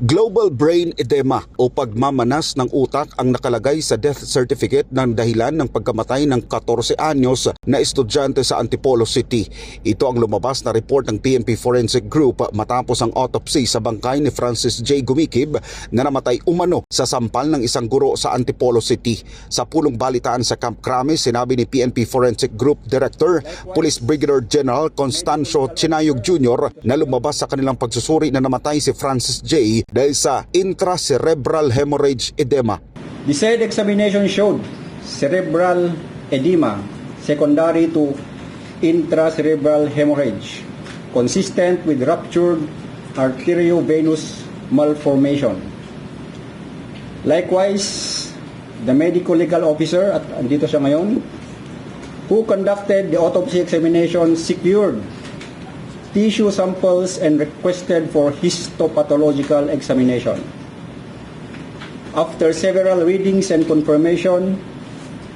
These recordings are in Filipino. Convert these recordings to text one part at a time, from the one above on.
Global brain edema o pagmamanas ng utak ang nakalagay sa death certificate ng dahilan ng pagkamatay ng 14 anyos na estudyante sa Antipolo City. Ito ang lumabas na report ng PNP Forensic Group matapos ang autopsy sa bangkay ni Francis J. Gumikib na namatay umano sa sampal ng isang guro sa Antipolo City. Sa pulong balitaan sa Camp Crame, sinabi ni PNP Forensic Group Director, Police Brigadier General Constancio Chinayog Jr. na lumabas sa kanilang pagsusuri na namatay si Francis J dahil sa intracerebral hemorrhage edema. The said examination showed cerebral edema secondary to intracerebral hemorrhage consistent with ruptured arteriovenous malformation. Likewise, the medical legal officer at andito siya ngayon who conducted the autopsy examination secured tissue samples and requested for histopathological examination. After several readings and confirmation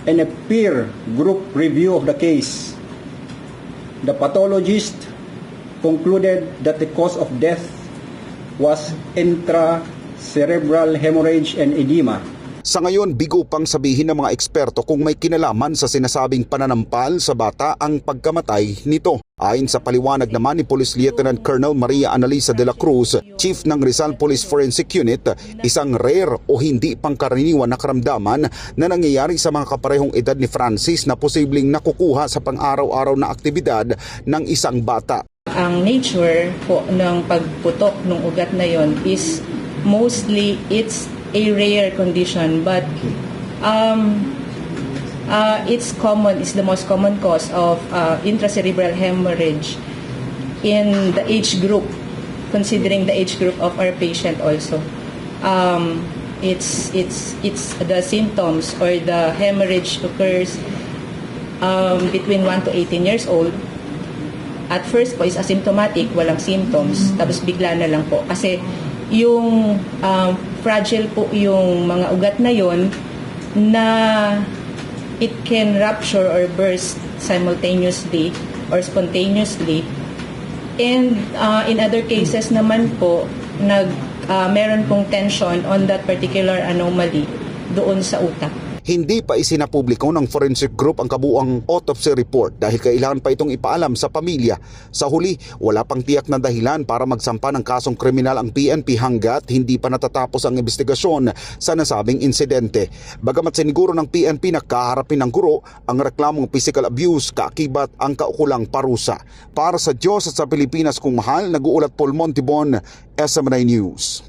and a peer group review of the case, the pathologist concluded that the cause of death was intracerebral hemorrhage and edema. Sa ngayon, bigo pang sabihin ng mga eksperto kung may kinalaman sa sinasabing pananampal sa bata ang pagkamatay nito. Ayon sa paliwanag naman ni Police Lieutenant Colonel Maria Analisa de la Cruz, Chief ng Rizal Police Forensic Unit, isang rare o hindi pangkaraniwan na karamdaman na nangyayari sa mga kaparehong edad ni Francis na posibleng nakukuha sa pang-araw-araw na aktibidad ng isang bata. ang nature po ng pagputok ng ugat na yon is mostly it's a rare condition but um, uh, it's common it's the most common cause of uh, intracerebral hemorrhage in the age group considering the age group of our patient also. Um, it's it's it's the symptoms or the hemorrhage occurs um, between 1 to 18 years old. At first po is asymptomatic, walang symptoms, tapos bigla na lang po. Kasi yung um, fragile po yung mga ugat na yon na it can rupture or burst simultaneously or spontaneously. And uh, in other cases naman po, nag, uh, meron pong tension on that particular anomaly doon sa utak. Hindi pa isinapubliko ng forensic group ang kabuang autopsy report dahil kailangan pa itong ipaalam sa pamilya. Sa huli, wala pang tiyak na dahilan para magsampa ng kasong kriminal ang PNP hanggat hindi pa natatapos ang investigasyon sa nasabing insidente. Bagamat siniguro ng PNP na kaharapin ng guro ang reklamong physical abuse kaakibat ang kaukulang parusa. Para sa Diyos at sa Pilipinas kung mahal, nag-uulat Paul Montibon, SMNI News.